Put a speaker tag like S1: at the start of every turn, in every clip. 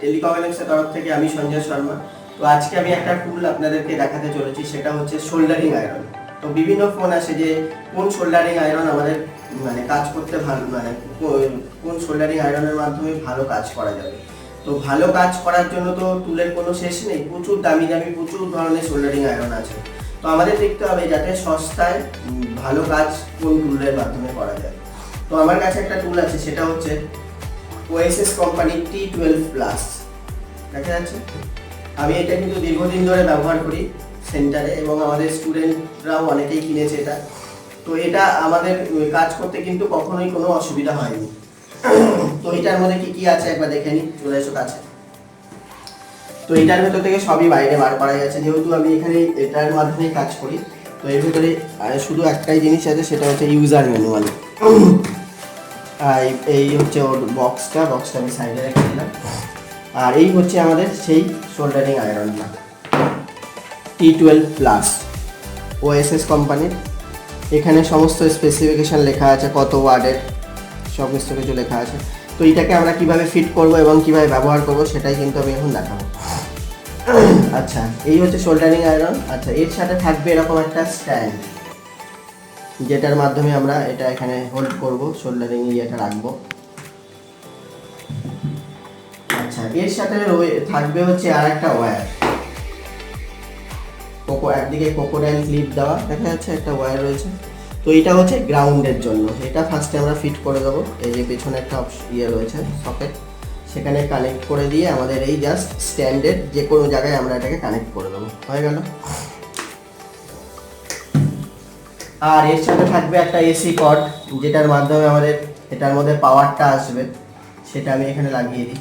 S1: Telecom এর তরফ থেকে আমি সঞ্জয় শর্মা। তো আজকে আমি একটা টুল আপনাদেরকে দেখাতে চলেছি, সেটা হচ্ছে শোল্ডারিং আয়রন তো বিভিন্ন ফোন আসে যে, কোন শোল্ডারিং আয়রন আমাদের মানে কাজ করতে ভালো মানে কোন শোল্ডারিং আয়রনের মাধ্যমে ভালো কাজ করা যাবে। তো ভালো কাজ করার জন্য তো টুলের কোনো শেষ নেই, প্রচুর দামি দামি, প্রচুর ধরনের শোল্ডারিং আয়রন আছে। তো আমাদের দেখতে হবে যাতে সস্তায় ভালো কাজ কোন টুলের মাধ্যমে করা যায়। তো আমার কাছে একটা টুল আছে, সেটা হচ্ছে OSS company T twelve plus দেখা যাচ্ছে? আমি এটা কিন্তু দীর্ঘদিন ধরে ব্যবহার করি সেন্টারে এবং আমাদের স্টুডেন্টরাও অনেকেই কিনেছে এটা। তো এটা আমাদের কাজ করতে কিন্তু কখনোই কোনো অসুবিধা হয়নি। তো এটার মধ্যে কি কি আছে একবার দেখে নিই, চলে এসো কাছে। তো এটার ভেতর থেকে সবই বাইরে বার করা যাচ্ছে। যেহেতু আমি এখানে এটার মাধ্যমেই কাজ করি, তো এর ভেতরে শুধু একটাই জিনিস আছে, সেটা হচ্ছে ইউজার ম্যানুয়াল এই- এই হচ্ছে ওর বক্সটা বক্সটা আমি সাইডে রেখে দিলাম। আর এই হচ্ছে আমাদের সেই শোল্ডারিং আয়রনটা টি টুয়েলভ প্লাস ওএসএস কোম্পানির এখানে সমস্ত স্পেসিফিকেশান লেখা আছে, কত ওয়ার্ডের সমস্ত কিছু লেখা আছে। তো এটাকে আমরা কীভাবে ফিট করব এবং কীভাবে ব্যবহার করব সেটাই কিন্তু আমি এখন দেখাবো। আচ্ছা এই হচ্ছে শোল্ডারিং আয়রন আচ্ছা এর সাথে থাকবে এরকম একটা স্ট্যান্ড যেটার মাধ্যমে আমরা এটা এখানে হোল্ড করব শোল্ডারিং ইয়েটা রাখব। আচ্ছা এর সাথে থাকবে হচ্ছে আর একটা ওয়্যার কোকো, একদিকে কোকোডাইল ক্লিপ দেওয়া, দেখা যাচ্ছে একটা ওয়্যার রয়েছে। তো এটা হচ্ছে গ্রাউন্ডের জন্য, এটা ফার্স্টে আমরা ফিট করে দেবো। এই যে পেছনে একটা ইয়ে রয়েছে সকেট সেখানে কানেক্ট করে দিয়ে আমাদের এই জাস্ট স্ট্যান্ডের যে কোনো জায়গায় আমরা এটাকে কানেক্ট করে দেবো। হয়ে গেল? আর এর সাথে থাকবে একটা এসি কর্ড যেটার মাধ্যমে আমাদের, এটার মধ্যে পাওয়ারটা আসবে। সেটা আমি এখানে লাগিয়ে দিই।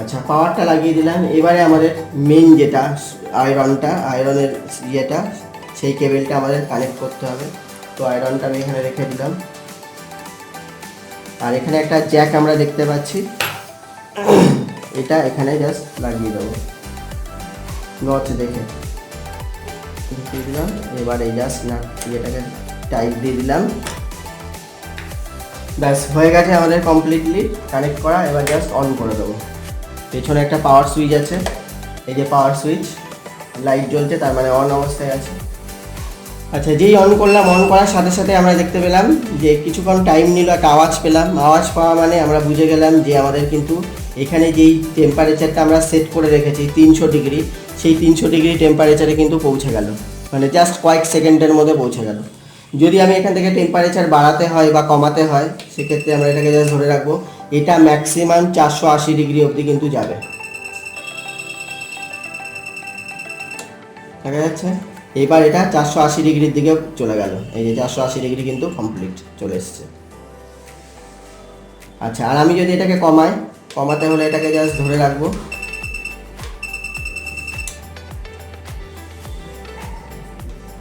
S1: আচ্ছা পাওয়ারটা লাগিয়ে দিলাম। এবারে আমাদের মেন যেটা আয়রনটা আয়রনের ইয়েটা, সেই কেবেলটা আমাদের কানেক্ট করতে হবে। তো আয়রনটা আমি এখানে রেখে দিলাম। আর এখানে একটা জ্যাক আমরা দেখতে পাচ্ছি। এটা এখানে জাস্ট লাগিয়ে দেবো। নচ দেখে। দিয়ে দিলাম। এবার এই জাস্ট না, ইয়েটাকে টাইট দিয়ে দিলাম। ব্যাস, হয়ে গেছে আমাদের কমপ্লিটলি কানেক্ট করা। এবার জাস্ট অন করে দেবো। পেছনে একটা পাওয়ার সুইচ আছে। এই যে পাওয়ার সুইচ লাইট জ্বলছে, তার মানে অন অবস্থায় আছে। আচ্ছা যেই অন করলাম অন করার সাথে সাথে আমরা দেখতে পেলাম যে কিছুক্ষণ টাইম নিল, একটা আওয়াজ পেলাম। আওয়াজ পাওয়া মানে আমরা বুঝে গেলাম যে আমাদের কিন্তু এখানে যেই টেম্পারেচারটা আমরা সেট করে রেখেছি, তিনশো ডিগ্রি সেই তিনশো ডিগ্রি টেম্পারেচারে কিন্তু পৌঁছে গেল। মানে জাস্ট কয়েক সেকেন্ডের মধ্যে পৌঁছে গেল। যদি আমি এখান থেকে টেম্পারেচার বাড়াতে হয় বা কমাতে হয়, সেক্ষেত্রে আমরা এটাকে জাস্ট ধরে রাখব, এটা ম্যাক্সিমাম চারশো আশি ডিগ্রি অবধি কিন্তু যাবে। দেখা যাচ্ছে? এবার এটা চারশো আশি ডিগ্রির দিকে চলে গেল। এই যে চারশো আশি ডিগ্রি কিন্তু কমপ্লিট চলে এসছে। আচ্ছা আর আমি যদি এটাকে কমাই, কমাতে হলে এটাকে জাস্ট ধরে রাখব।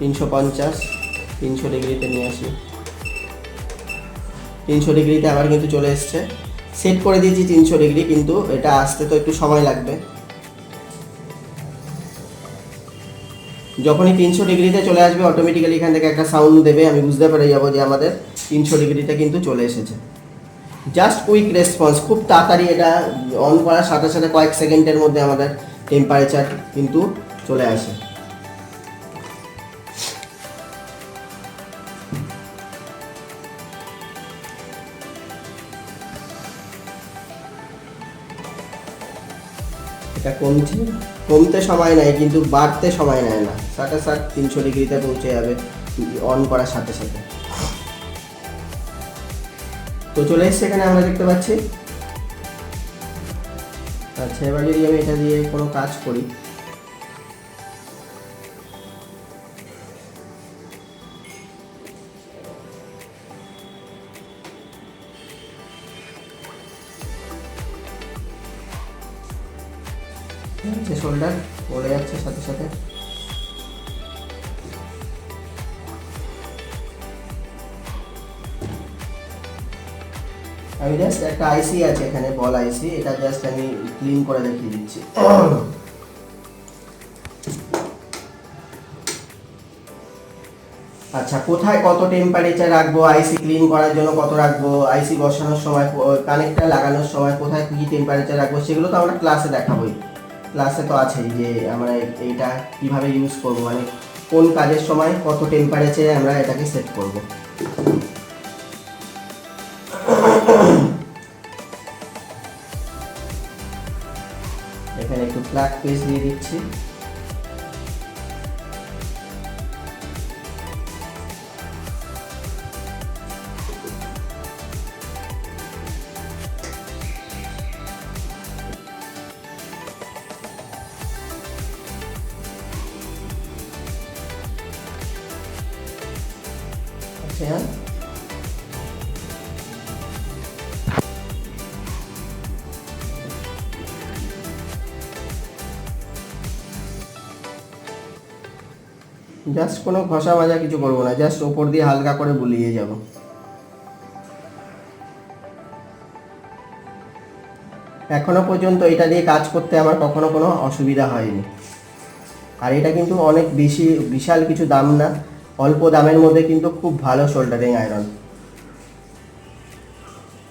S1: তিনশো পঞ্চাশ, তিনশো ডিগ্রিতে নিয়ে আসি। তিনশো ডিগ্রিতে আবার কিন্তু চলে এসছে। সেট করে দিয়েছি তিনশো ডিগ্রি, কিন্তু এটা আসতে তো একটু সময় লাগবে। যখনই তিনশো ডিগ্রিতে চলে আসবে অটোমেটিক্যালি এখান থেকে একটা সাউন্ড দেবে। আমি বুঝতে পেরে যাব যে আমাদের তিনশো ডিগ্রিতে কিন্তু চলে এসেছে। জাস্ট কুইক রেসপন্স খুব তাড়াতাড়ি এটা অন করার সাথে সাথে কয়েক সেকেন্ডের মধ্যে আমাদের টেম্পারেচার কিন্তু চলে আসে। এটা কমছে কমতে সময় নেয়, কিন্তু বাড়তে সময় নেয় না। সাথে তিনশো ডিগ্রিতে পৌঁছে যাবে অন করার সাথে সাথে। তো চলে এসছে এখানে আমরা দেখতে পাচ্ছি। আচ্ছা এবার যদি আমি এটা দিয়ে কোনো কাজ করি যে শোল্ডার পড়ে যাচ্ছে সাথে সাথে। আমি জাস্ট একটা আইসি আছে এখানে, বল আইসি এটা জাস্ট আমি ক্লিন করে দেখিয়ে দিচ্ছি। আচ্ছা কোথায় কত টেম্পারেচার রাখব? আইসি ক্লিন করার জন্য কত রাখব? আইসি বসানোর সময় কানেক্টার লাগানোর সময় কোথায় কী টেম্পারেচার রাখব? সেগুলো তো আমরা ক্লাসে দেখাবোই। ক্লাসে তো আছেই যে আমরা এইটা কীভাবে ইউজ করব মানে কোন কাজের সময় কত টেম্পারেচারে আমরা এটাকে সেট করব। এখানে একটু ফ্ল্যাগ পেজ দিয়ে দিচ্ছি। আচ্ছা জাস্ট কোনো ঘষা মাজা কিছু করব না জাস্ট ওপর দিয়ে হালকা করে বুলিয়ে যাব। এখনও পর্যন্ত এটা দিয়ে কাজ করতে আমার কখনো কোনো অসুবিধা হয়নি। আর এটা কিন্তু অনেক বেশি, বিশাল কিছু দাম না। অল্প দামের মধ্যে কিন্তু খুব ভালো শোল্ডারিং আয়রন।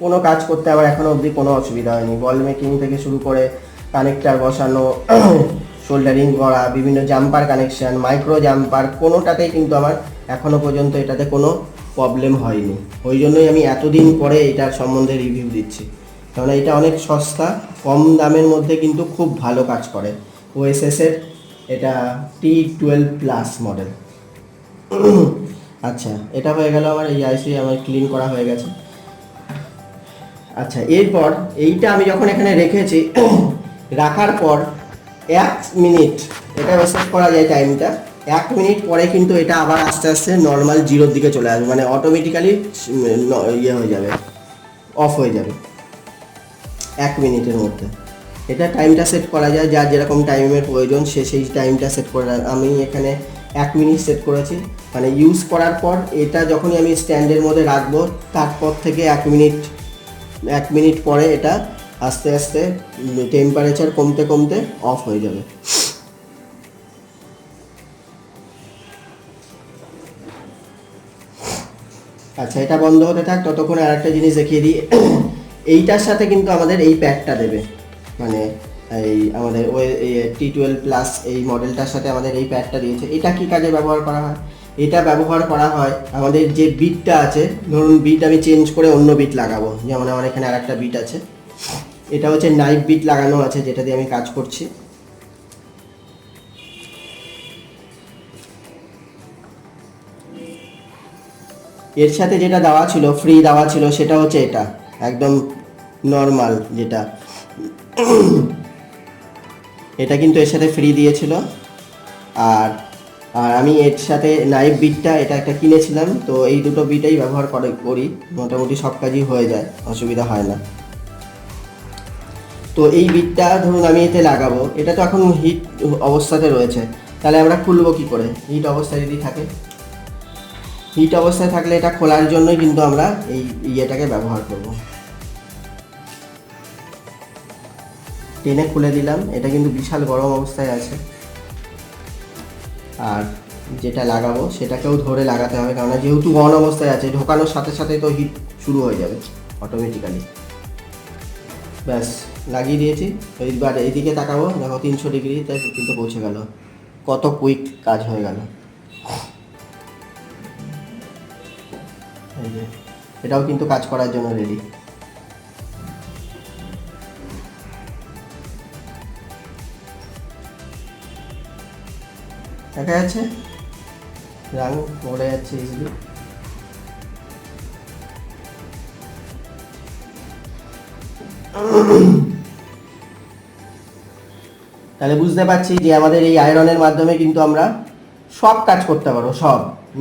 S1: কোনো কাজ করতে আমার এখনও অবধি কোনো অসুবিধা হয়নি। বল মেকিং থেকে শুরু করে কানেক্টার বসানো শোল্ডারিং করা, বিভিন্ন জাম্পার কানেকশন, মাইক্রো জাম্পার, কোনোটাতেই কিন্তু আমার এখনও পর্যন্ত এটাতে কোনো প্রবলেম হয়নি। ওই জন্যই আমি এতদিন পরে এটার সম্বন্ধে রিভিউ দিচ্ছি। কারণ এটা অনেক সস্তা, কম দামের মধ্যে কিন্তু খুব ভালো কাজ করে। ওএসএসের এটা টি টুয়েলভ প্লাস মডেল আচ্ছা এটা হয়ে গেল আমার এই আইসি আমার ক্লিন করা হয়ে গেছে। আচ্ছা এরপর এইটা আমি যখন এখানে রেখেছি, রাখার পর এক মিনিট এটা সেট করা যায় টাইমটা এক মিনিট পরে কিন্তু এটা আবার আস্তে আস্তে নর্মাল জিরোর দিকে চলে আসবে মানে অটোমেটিক্যালি ইয়ে হয়ে যাবে অফ হয়ে যাবে, এক মিনিটের মধ্যে। এটা টাইমটা সেট করা যায়, যার যেরকম টাইমের প্রয়োজন, সে সেই টাইমটা সেট করে আমি এখানে এক মিনিট সেট করেছি। মানে ইউজ করার পর এটা যখনই আমি স্ট্যান্ডের মধ্যে রাখব, তারপর থেকে এক মিনিট এক মিনিট পরে এটা আস্তে আস্তে টেম্পারেচার কমতে কমতে অফ হয়ে যাবে। আচ্ছা এটা বন্ধ হতে থাক, ততক্ষণ আর একটা জিনিস দেখিয়ে দিই। এইটার সাথে কিন্তু আমাদের এই প্যাকটা দেবে। মানে এই আমাদের ওই টি টুয়েলভ প্লাস এই মডেলটার সাথে আমাদের এই প্যাডটা দিয়েছে। এটা কি কাজে ব্যবহার করা হয়? এটা ব্যবহার করা হয় আমাদের যে বিটটা আছে, ধরুন বিট আমি চেঞ্জ করে অন্য বিট লাগাবো। যেমন আমার এখানে আর একটা বিট আছে। এটা হচ্ছে নাইফ বিট লাগানো আছে, যেটা দিয়ে আমি কাজ করছি। এর সাথে যেটা দেওয়া ছিল ফ্রি দেওয়া ছিল, সেটা হচ্ছে এটা। একদম নর্মাল যেটা। এটা কিন্তু এর সাথে ফ্রি দিয়েছিল। আর আর আমি এর সাথে নাইফ বিটটা এটা একটা কিনেছিলাম, তো এই দুটো বিটাই ব্যবহার করে, করি। মোটামুটি সব কাজই হয়ে যায়, অসুবিধা হয় না। তো এই বিটটা ধরুন আমি এতে লাগাবো, এটা তো এখন হিট অবস্থাতে রয়েছে। তাহলে আমরা খুলবো কি করে? হিট অবস্থায় যদি থাকে। হিট অবস্থায় থাকলে এটা খোলার জন্যই কিন্তু আমরা এই ইয়েটাকে ব্যবহার করব। টেনে খুলে দিলাম। এটা কিন্তু বিশাল গরম অবস্থায় আছে। আর যেটা লাগাবো, সেটাকেও ধরে লাগাতে হবে কারণ যেহেতু অন অবস্থায় আছে, ঢোকানোর সাথে সাথে তো হিট শুরু হয়ে যাবে অটোমেটিক্যালি ব্যাস, লাগিয়ে দিয়েছি। এইবার এইদিকে তাকাবো, দেখো তিনশো ডিগ্রি ডিগ্রিতে কিন্তু পৌঁছে গেল। কত কুইক কাজ হয়ে গেল। এটাও কিন্তু কাজ করার জন্য রেডি দেখা যাচ্ছে রাং পড়ে যাচ্ছে ইজিলি তাহলে বুঝতে পারছি যে আমাদের এই আয়রনের মাধ্যমে কিন্তু আমরা সব কাজ করতে পারব, সব।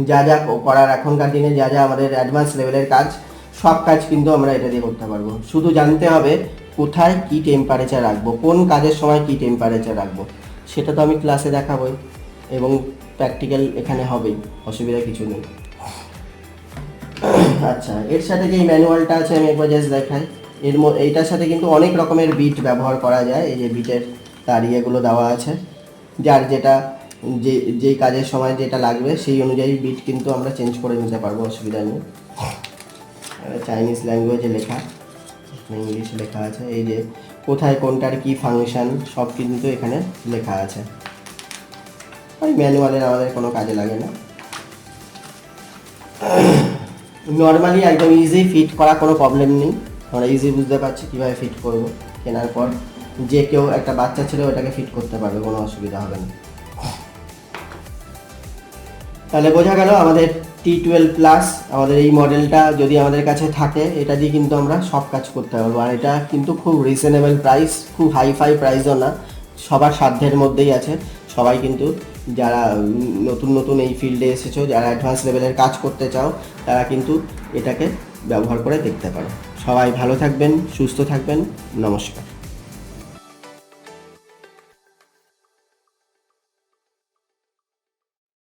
S1: যা যা করার এখনকার দিনে, যা যা আমাদের অ্যাডভান্স লেভেলের কাজ, সব কাজ কিন্তু আমরা এটা দিয়ে করতে পারব। শুধু জানতে হবে কোথায় কি টেম্পারেচার রাখব, কোন কাজের সময় কি টেম্পারেচার রাখব, সেটা তো আমি ক্লাসে দেখাবোই। এবং প্র্যাকটিক্যাল এখানে হবেই, অসুবিধা কিছু নেই। আচ্ছা এর সাথে যে ম্যানুয়ালটা আছে আমি একবার জাস্ট দেখাই। এর এইটার সাথে কিন্তু অনেক রকমের বিট ব্যবহার করা যায়, এই যে বিটের তার ইয়েগুলো দেওয়া আছে। যার যেটা, যে, যেই কাজের সময় যেটা লাগবে, সেই অনুযায়ী বিট কিন্তু আমরা চেঞ্জ করে নিতে পারব, অসুবিধা নেই। চাইনিজ ল্যাঙ্গুয়েজে লেখা ইংলিশে লেখা আছে। এই যে কোথায় কোনটার কি ফাংশন সব কিন্তু এখানে লেখা আছে। ওই ম্যানুয়ালের আমাদের কোনো কাজে লাগে না। নর্মালি একদম ইজি ফিট করা কোনো প্রবলেম নেই। আমরা ইজি বুঝতে পারছি কীভাবে ফিট করব, কেনার পর। যে কেউ একটা বাচ্চা ছেলে ওটাকে ফিট করতে পারবে, কোনো অসুবিধা হবে না। তাহলে বোঝা গেল আমাদের টি টুয়েলভ প্লাস আমাদের এই মডেলটা যদি আমাদের কাছে থাকে, এটা দিয়ে কিন্তু আমরা সব কাজ করতে পারব। আর এটা কিন্তু খুব রিজনেবল প্রাইস খুব হাই ফাই প্রাইসও না, সবার সাধ্যের মধ্যেই আছে। সবাই কিন্তু যারা নতুন নতুন এই ফিল্ডে এসেছ, যারা অ্যাডভান্স লেভেলের কাজ করতে চাও, তারা কিন্তু এটাকে ব্যবহার করে দেখতে পারো। সবাই ভালো থাকবেন, সুস্থ থাকবেন, নমস্কার।